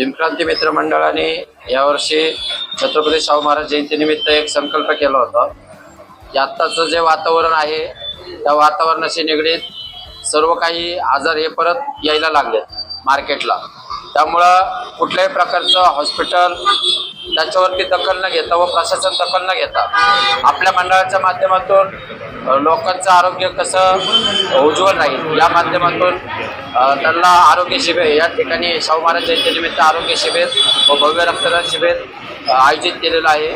भीमक्रांती मित्र मंडळाने यावर्षी छत्रपती शाहू महाराज जयंतीनिमित्त एक संकल्प केला होता की आत्ताचं जे वातावरण आहे त्या वातावरणाशी निगडीत सर्व काही आजार हे परत यायला लागलेत मार्केटला. त्यामुळं कुठल्याही प्रकारचं हॉस्पिटल त्याच्यावरती दखल न घेता व प्रशासन दखल न घेता आपल्या मंडळाच्या माध्यमातून लोकांचं आरोग्य कसं उज्ज्वल राहील या माध्यमातून त्यांना आरोग्य शिबिर या ठिकाणी शाहू महाराज जयंतीनिमित्त आरोग्य शिबिर व भव्य रक्तदान शिबिर आयोजित केलेलं आहे.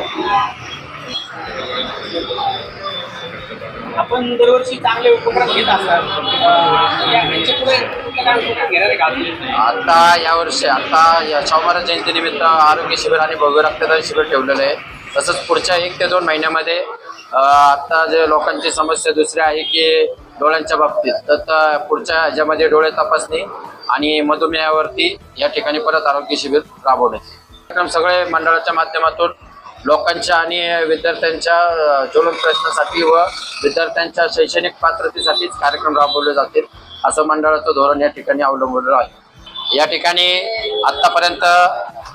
आपण दरवर्षी चांगले उपक्रम घेत असतात. या- आता यावर्षी आता या शाहू जयंतीनिमित्त आरोग्य शिबिर आणि भव्य रक्तदान शिबिर ठेवलेलं आहे. तसंच पुढच्या एक ते दोन महिन्यामध्ये आता जे लोकांची समस्या दुसरी आहे की डोळ्यांच्या बाबतीत तर पुढच्या ह्याच्यामध्ये डोळे तपासणी आणि मधुमेहावरती या ठिकाणी परत आरोग्य शिबिर राबवण्यात सगळे मंडळाच्या माध्यमातून लोकांच्या आणि विद्यार्थ्यांच्या अ, ज्वलंत प्रश्नासाठी व विद्यार्थ्यांच्या शैक्षणिक पात्रतेसाठीच कार्यक्रम राबवले जातील असं मंडळाचं धोरण या ठिकाणी अवलंबलेलं आहे. या ठिकाणी आत्तापर्यंत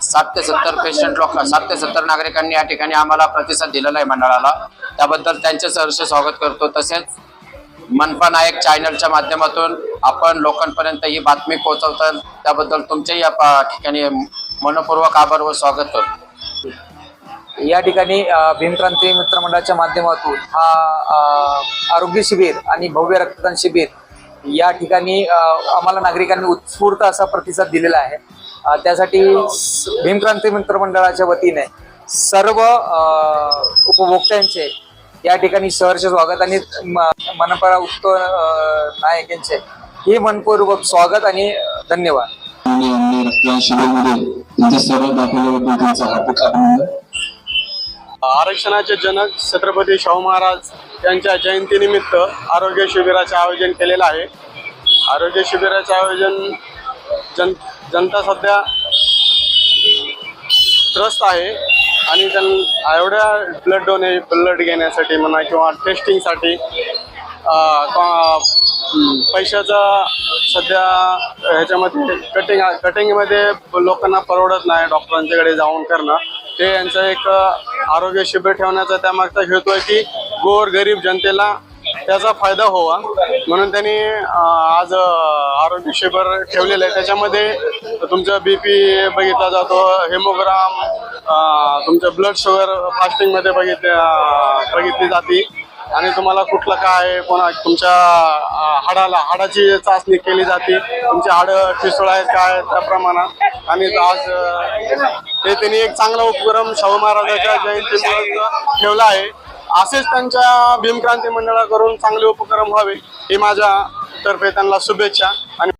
सात ते सत्तर पेशंट लोक सात ते सत्तर नागरिकांनी या ठिकाणी आम्हाला प्रतिसाद दिलेला आहे मंडळाला. त्याबद्दल त्यांचे सहर्ष स्वागत करतो. तसेच मनपा नायक चॅनलच्या माध्यमातून आपण लोकांपर्यंत ही बातमी पोहोचवतात त्याबद्दल तुमचेही या ठिकाणी मनपूर्वक आभार व स्वागत करतो. या ठिकाणी भीमक्रांती मित्रमंडळाच्या माध्यमातून हा आरोग्य शिबिर आणि भव्य रक्तदान शिबिर या ठिकाणी आम्हाला नागरिकांनी उत्स्फूर्त असा प्रतिसाद दिलेला आहे. त्यासाठी भीमक्रांती मित्रमंडळाच्या वतीने सर्व उपभोक्त्यांचे या ठिकाणी सहर्ष स्वागत आणि मनपरा उत्त नायक यांचे हे मनपूर्वक स्वागत आणि धन्यवाद. शिबिरमध्ये सर्व दाखवल्याबद्दल त्यांचा हार्दिक अभिनंदन. आरक्षणाचे जनक छत्रपती शाहू महाराज यांच्या जयंतीनिमित्त आरोग्य शिबिराचे आयोजन केलेलं आहे. आरोग्य शिबिराचे आयोजन जन जनता सध्या त्रस्त आहे आणि त्यां एवढ्या ब्लड डोने ब्लड घेण्यासाठी म्हणा किंवा टेस्टिंगसाठी पैशाचा सध्या ह्याच्यामध्ये कटिंग कटिंगमध्ये लोकांना परवडत नाही डॉक्टरांच्याकडे जाऊन करणं. ते यांचं एक आरोग्य शिबिर ठेवण्याचा त्यामागचा हेतू आहे की गोर गरीब जनतेला त्याचा फायदा व्हावा. म्हणून त्यांनी आज आरोग्य शिबिर ठेवलेलं आहे. त्याच्यामध्ये तुमचं बी पी बघितला जातो हेमोग्राम तुमचं ब्लड शुगर फास्टिंगमध्ये बघित बघितली जाते. आणि तुम्हाला कुठलं काय कोणा तुमच्या हाडाला हाडाची चाचणी केली जाते. तुमची हाडं ठिसूळ आहेत काय त्या प्रमाणात. आणि आज हे त्यांनी एक चांगला उपक्रम शाहू महाराजाच्या जयंतीमुळे ठेवला आहे. असेच त्यांच्या भीमक्रांती मंडळाकडून चांगले उपक्रम व्हावे ही माझ्या तर्फे त्यांना शुभेच्छा. आणि